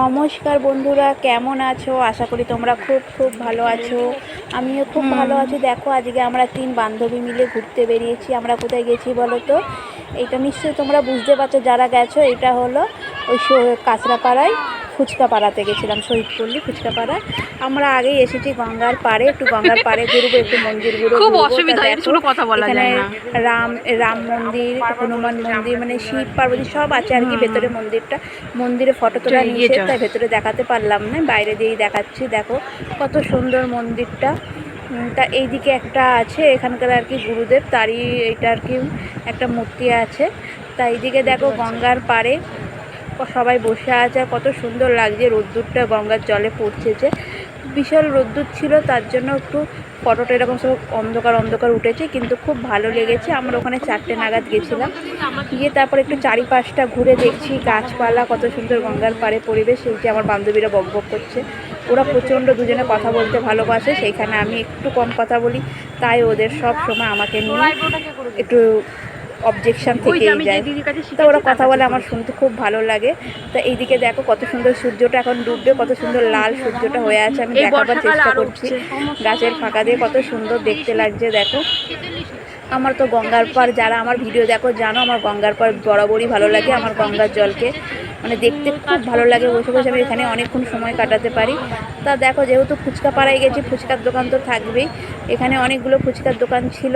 নমস্কার বন্ধুরা কেমন আছো? আশা করি তোমরা খুব খুব ভালো আছো। আমিও খুব ভালো আছি। দেখো আজকে আমরা তিন বান্ধবী মিলে ঘুরতে বেরিয়েছি। আমরা কোথায় গেছি বলো তো? এটা নিশ্চয়ই তোমরা বুঝতে পারছ যারা গেছো এটা হলো ওই কাঁচরাপাড়ায়। ফুচকা পাড়াতে গেছিলাম শহীদপল্লী ফুচকা পাড়া আমরা আগেই এসেছি গঙ্গার পাড়ে একটু গঙ্গার পাড়ে ঘুরবো একটু মন্দির ঘুরবো খুব অসুবিধা, এর কোনো কথা বলা এখানে যায় না। রাম রাম মন্দির হনুমান মন্দির মানে শিব পার্বতী সব আছে আর কি ভেতরে মন্দিরটা। মন্দিরে ফটো তোলা এগিয়ে তাই ভেতরে দেখাতে পারলাম না বাইরে দিয়েই দেখাচ্ছি দেখো কত সুন্দর মন্দিরটা। তা এইদিকে একটা আছে এখানকার আর কি গুরুদেব তারই এটা আর কি একটা মূর্তি আছে। তা এইদিকে দেখো গঙ্গার পাড়ে সবাই বসে আছে, আর কত সুন্দর লাগছে, রোদ্দুরটা গঙ্গার জলে পড়ছে যে। বিশাল রোদ্দুর ছিল, তার জন্য একটু ফটোটা এরকম সব অন্ধকার অন্ধকার উঠেছে, কিন্তু খুব ভালো লেগেছে। আমরা ওখানে চারটে নাগাদ গেছিলাম। গিয়ে তারপর একটু চারিপাশটা ঘুরে দেখছি, গাছপালা, কত সুন্দর গঙ্গার পাড়ে পরিবেশ সেই যে আমার বান্ধবীরা বক বক করছে। ওরা প্রচণ্ড দুজনে কথা বলতে ভালোবাসে, সেইখানে আমি একটু কম কথা বলি, তাই ওদের সব সময় আমাকে নিয়ে একটু অবজেকশন থেকেই যায়। তো ওরা কথা বলে আমার শুনতে খুব ভালো লাগে। তো এইদিকে দেখো কত সুন্দর সূর্যটা এখন ডুববে কত সুন্দর লাল সূর্যটা হয়ে আছে আমি দেখাবার চেষ্টা করছি। গাছের ফাঁকা দিয়ে কত সুন্দর দেখতে লাগছে দেখো। আমার তো গঙ্গার পাড় যারা আমার ভিডিও দেখো জানো আমার গঙ্গার পাড় বরাবরই ভালো লাগে আমার গঙ্গার জলকে। মানে দেখতে খুব ভালো লাগে বসে বসে আমি এখানে অনেকক্ষণ সময় কাটাতে পারি। তা দেখো যেহেতু ফুচকা পাড়ায় গেছি ফুচকার দোকান তো থাকবেই। এখানে অনেকগুলো ফুচকার দোকান ছিল।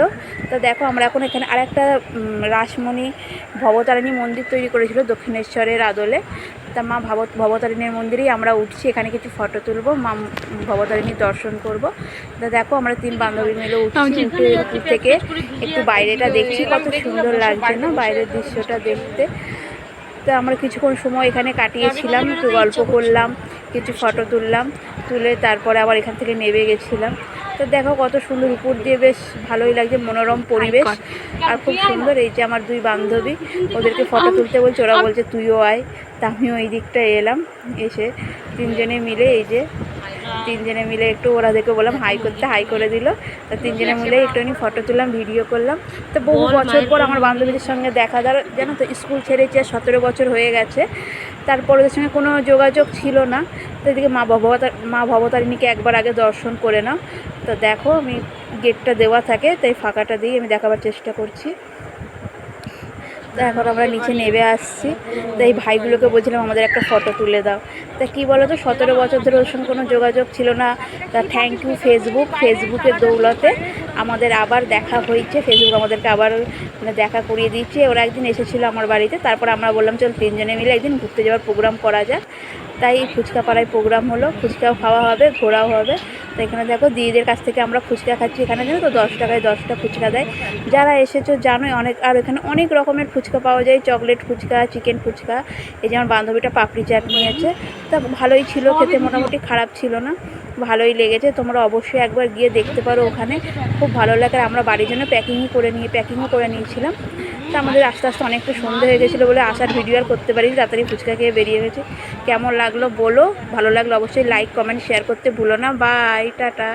তা দেখো আমরা এখন এখানে আরেকটা উম, রাসমণি ভবতারিণী মন্দির তৈরি করেছিল দক্ষিণেশ্বরের আদলে। তা মা ভব ভবতারিণীর মন্দিরেই আমরা উঠছি এখানে কিছু ফটো তুলবো মা ভবতারিণীর দর্শন করব। তা দেখো আমরা তিন বান্ধবী মিলে উঠছি উঠে থেকে। একটু বাইরেটা দেখছি কত সুন্দর লাগছে না বাইরের দৃশ্যটা দেখতে। তো আমরা কিছুক্ষণ সময় এখানে কাটিয়েছিলাম একটু গল্প করলাম কিছু ফটো তুললাম তুলে তারপরে আবার এখান থেকে নেমে গেছিলাম। তো দেখো কত সুন্দর উপর দিয়ে বেশ ভালোই লাগছে মনোরম পরিবেশ। আর খুব সুন্দর এই যে আমার দুই বান্ধবী ওদেরকে ফটো তুলতে বলছে ওরা বলছে তুইও আয়। তা আমিও এই দিকটা এলাম এসে তিনজনে মিলে এই যে তিনজনে মিলে একটু ওরা দেখে বললাম হাই করতে হাই করে দিল। তা তিনজনে মিলে একটুখানি ফটো তুললাম ভিডিও করলাম। তো বহু বছর পর আমার বান্ধবীদের সঙ্গে দেখা দাঁড় জানো তো স্কুল ছেড়েছে সতেরো বছর হয়ে গেছে। তারপর ওদের সঙ্গে কোনো যোগাযোগ ছিল না। তো এদিকে মা ভবতার মা ভবতারিণীকে একবার আগে দর্শন করে নাও। তো দেখো আমি গেটটা দেওয়া থাকে তাই ফাঁকাটা দিয়ে আমি দেখাবার চেষ্টা করছি। তো এখন আমরা নিচে নেমে আসছি। তো এই ভাইগুলোকে বলছিলাম, আমাদের একটা ফটো তুলে দাও। তা কী বলো তো সতেরো বছর ধরে ওর সঙ্গে কোনো যোগাযোগ ছিল না। তা থ্যাংক ইউ ফেসবুক ফেসবুকের দৌলতে আমাদের আবার দেখা হয়েছে ফেসবুক আমাদেরকে আবার মানে দেখা করিয়ে দিচ্ছে ওরা একদিন এসেছিল আমার বাড়িতে তারপর আমরা বললাম চল তিনজনে মিলে একদিন ঘুরতে যাওয়ার প্রোগ্রাম করা যাক। তাই ফুচকা পাড়ায় প্রোগ্রাম হলো ফুচকাও খাওয়া হবে ঘোরাও হবে। তো এখানে দেখো দিদিদের কাছ থেকে আমরা ফুচকা খাচ্ছি এখানে জানো তো? দশ টাকায় দশটা ফুচকা দেয়। যারা এসেছ জানোই অনেক আর এখানে অনেক রকমের ফুচকা পাওয়া যায়। Chocolate fuchka chicken fuchka. এই যে আমার বান্ধবীটা পাপড়ি চাট নিয়েছে। তা ভালোই ছিল খেতে মোটামুটি খারাপ ছিল না। ভালোই লেগেছে। তোমরা অবশ্যই একবার গিয়ে দেখতে পারো ওখানে। খুব ভালো লাগে আমরা বাড়ির জন্য প্যাকিংই করে নিয়ে প্যাকিংও করে নিয়েছিলাম। তা আমাদের আস্তে আস্তে অনেকটা সন্ধে হয়ে গেছিল বলে আসার ভিডিও আর করতে পারিনি, তাড়াতাড়ি ফুচকা খেয়ে বেরিয়ে গেছে। কেমন লাগল বলো? ভালো লাগল অবশ্যই লাইক কমেন্ট শেয়ার করতে ভুলো না। Bye tata.